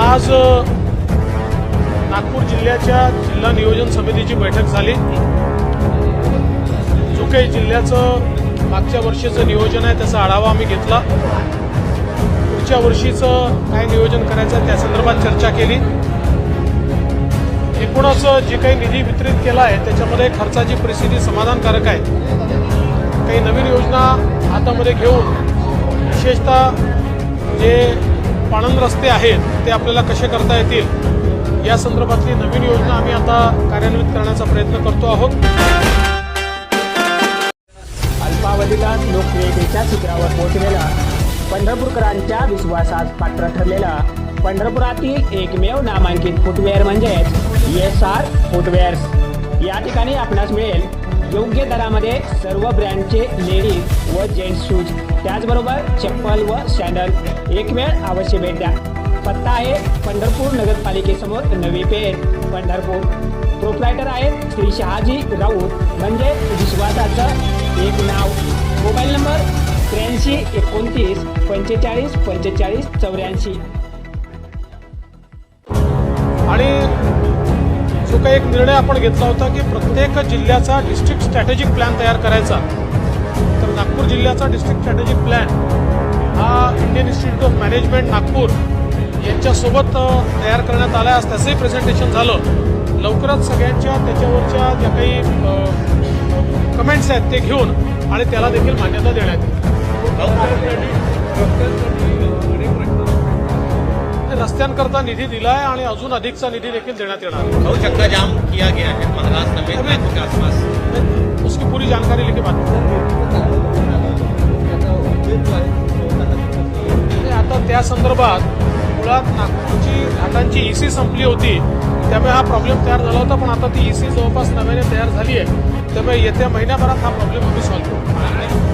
आज नागपूर जिल्ह्याच्या जिल्हा नियोजन समितीची बैठक झाली. जो काही जिल्ह्याचं मागच्या वर्षीचं नियोजन आहे त्याचा आढावा आम्ही घेतला. पुढच्या वर्षीचं काय नियोजन करायचं त्या संदर्भात चर्चा केली. एकूणच जे काही निधी वितरित केला आहे त्याच्यामध्ये खर्चाची परिस्थिती समाधानकारक आहे. काही नवीन योजना हातामध्ये घेऊन विशेषतः जे पाणंद रस्ते आहेत ते आपल्याला कसे करता येतील? या संदर्भातली नवीन योजना आम्ही आता कार्यान्वित करण्याचा प्रयत्न करतो आहोत. अल्पावधीला लोकप्रियतेच्या शिखरावर पोहोचलेला पंढरपूरकरांच्या विश्वासात पात्र ठरलेला पंढरपुरातील एकमेव नामांकित फुटवेअर म्हणजेच एस आर फुटवेअर्स या ठिकाणी आपणास मिळेल योग्य दरामध्ये सर्व ब्रँडचे लेडीज व जेंट्स शूज त्याचबरोबर चप्पल व सँडल एक वेळ अवश्य भेट द्या. पत्ता आहे पंढरपूर नगरपालिकेसमोर नवी पेठ पंढरपूर. प्रोप्रायटर आहेत श्री शहाजी राऊत. म्हणजे विश्वासाचं एक नाव. मोबाईल नंबर त्र्याऐंशी एकोणतीस पंचेचाळीस पंचेचाळीस चौऱ्याऐंशी. आणि जो काही एक निर्णय आपण घेतला होता की प्रत्येक जिल्ह्याचा डिस्ट्रिक्ट स्ट्रॅटेजिक प्लॅन तयार करायचा. तर नागपूर जिल्ह्याचा डिस्ट्रिक्ट स्ट्रॅटेजिक प्लॅन हा Indian Institute of Management Nagpur यांच्यासोबत तयार करण्यात आला आहे. आज त्याचंही प्रेझेंटेशन झालं. लवकरच सगळ्यांच्या त्याच्यावरच्या ज्या काही कमेंट्स आहेत ते घेऊन आणि त्याला देखील मान्यता देण्यात येईल. रस्त्यांकरता निधी दिला आहे आणि अजून अधिकचा निधी देखील देण्यात येणार. आहे बहुत चक्का जाम किया गया है? महाराष्ट्र में के आसपास। उसकी पूरी जानकारी लेके बात आता त्या संदर्भात मुळात नागपूरची घाटांची ईसी संपली होती. त्यामुळे हा प्रॉब्लेम तयार झाला होता पण आता ती ईसी जवळपास नव्याने तयार झाली आहे. त्यामुळे येत्या महिन्याभरात हा प्रॉब्लेम आम्ही सॉल्व्ह करू.